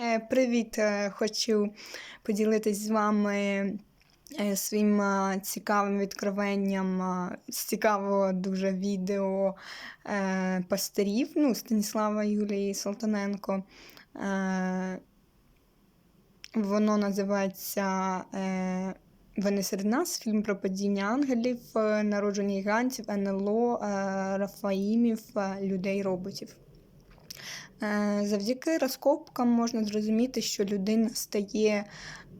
Е, Привіт! Е, Хочу поділитись з вами е, своїм цікавим відкриванням е, з цікавого дуже відео пастирів ну, Станіслава Юлії Салтаненко. Е, Воно називається Вони серед нас, фільм про падіння ангелів, народження гігантів, НЛО, Рафаїмів, е, людей-роботів. Е, Завдяки розкопкам можна зрозуміти, що людина стає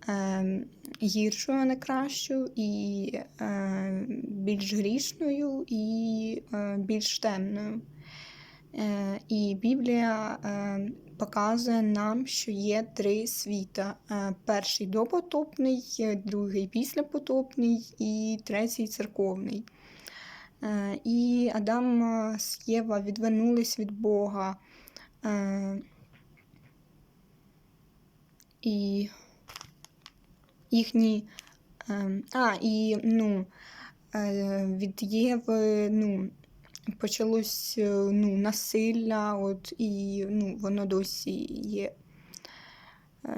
е, гіршою, а не кращою, і е, більш грішною, і більш темною. І Біблія показує нам, що є три світа: перший допотопний, другий післяпотопний і третій церковний. І Адам з Єва відвернулись від Бога. Е, І їхні. е, А, і ну, е, від Єви ну, почалось ну, насилля, от, і ну, воно досі є.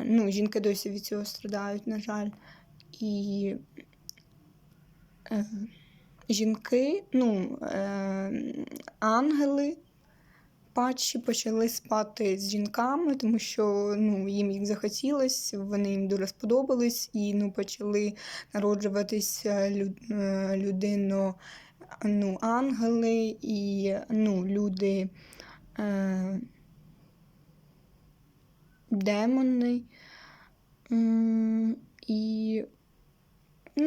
Ну, жінки досі від цього страдають, на жаль. І жінки, ну, ангели патчі почали спати з жінками, тому що ну, їм їх захотілось, вони їм дуже сподобались і ну, почали народжуватися люд, е, людино, ну, ангели і ну, люди. Е, демони.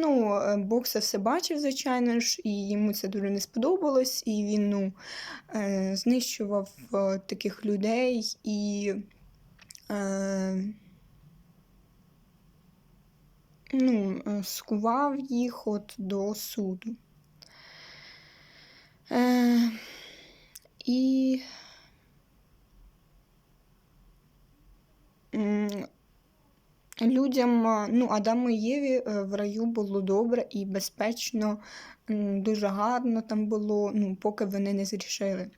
Ну, е, це все бачив, звичайно ж, і йому це дуже не сподобалось, і він ну, е, знищував е, таких людей і ну, скував їх от до суду. Е, і людям, ну, Адаму і Єві е, в раю було добре і безпечно, дуже гарно там було, ну, поки вони не зрішили.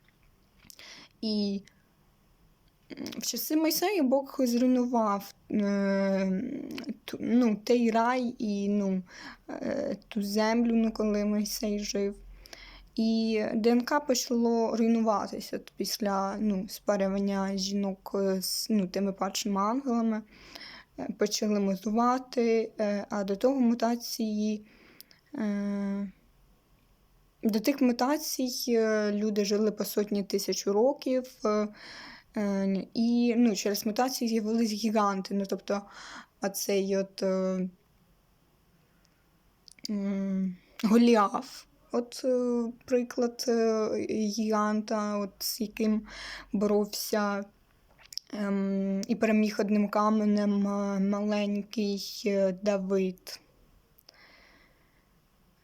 І в часи Мойсея Бог зруйнував е, ну, той рай і ну, е, ту землю, ну, коли Мойсей жив. І ДНК почало руйнуватися після ну, спарювання жінок е, з ну, тими падшими ангелами. Е, Почали мутувати, е, а до того мутації. е, До тих мутацій люди жили по сотні тисяч років, і ну, через мутації з'явились гіганти. Ну, тобто, оцей от Голіаф. От приклад гіганта, от, з яким боровся ем, і переміг одним каменем е, маленький е, Давид.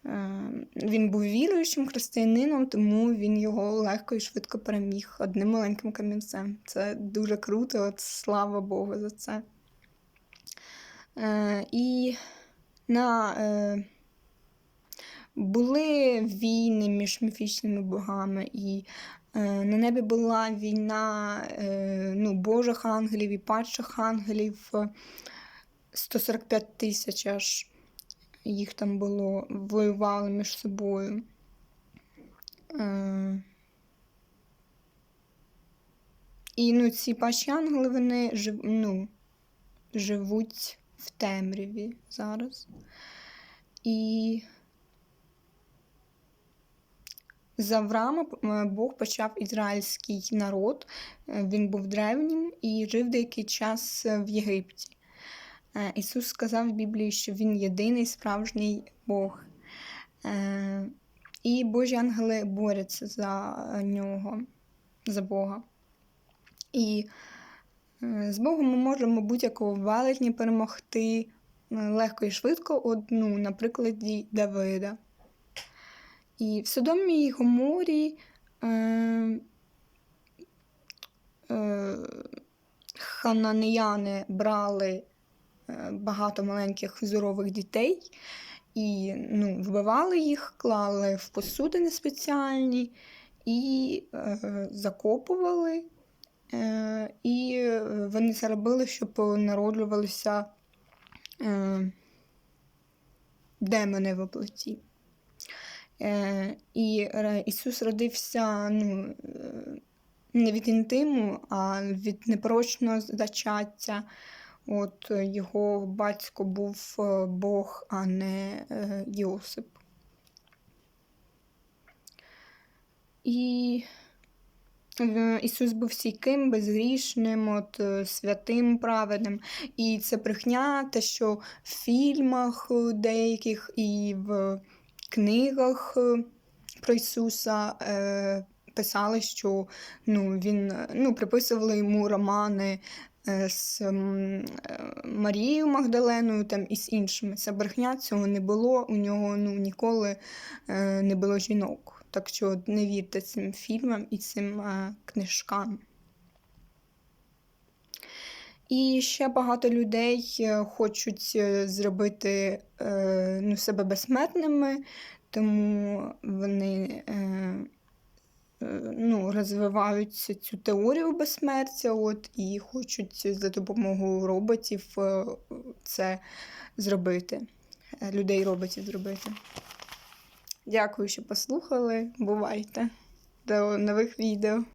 Е, Він був віруючим християнином, тому він його легко і швидко переміг одним маленьким камінцем. Це дуже круто, от слава Богу за це. Е, І на, е, були війни між міфічними богами, і е, на небі була війна е, ну, Божих ангелів і падших ангелів. е, 145 тисяч аж їх там було, воювали між собою. Е, І ну, ці пащі ангели вони жив, ну, живуть в темряві зараз. І з Авраама е, Бог почав ізраїльський народ. Е, Він був древнім і жив деякий час е, в Єгипті. Ісус сказав в Біблії, що Він єдиний справжній Бог. І Божі ангели борються за нього, за Бога. І з Богом ми можемо будь-якого велетні перемогти легко і швидко, от, ну, на прикладі Давида. І в Содомі і Гоморі е, е, хананеяни брали е, багато маленьких здорових дітей і ну, вбивали їх, клали в посудини спеціальні і е, закопували. Е, і вони це робили, щоб народжувалися е, демони в плоті. Е, і Ісус родився ну, е, не від інтиму, а від непорочного зачаття. От е, його батько був Бог, а не Йосип. І Ісус був стійким, безгрішним, от, святим, праведним. І це брехня, те, що в фільмах деяких і в книгах е, про Ісуса е, писали, що ну, він, ну, приписували йому романи е, з Марією Магдаленою там, і з іншими. Це брехня, цього не було. У нього ну, ніколи не було жінок. Так що не вірте цим фільмам і цим книжкам. І ще багато людей е, хочуть е, зробити е, ну, себе безсмертними, тому вони ну, розвивають цю теорію безсмертя от, і хочуть за допомогою роботів це зробити. Людей роботів зробити. Дякую, що послухали. Бувайте. До нових відео.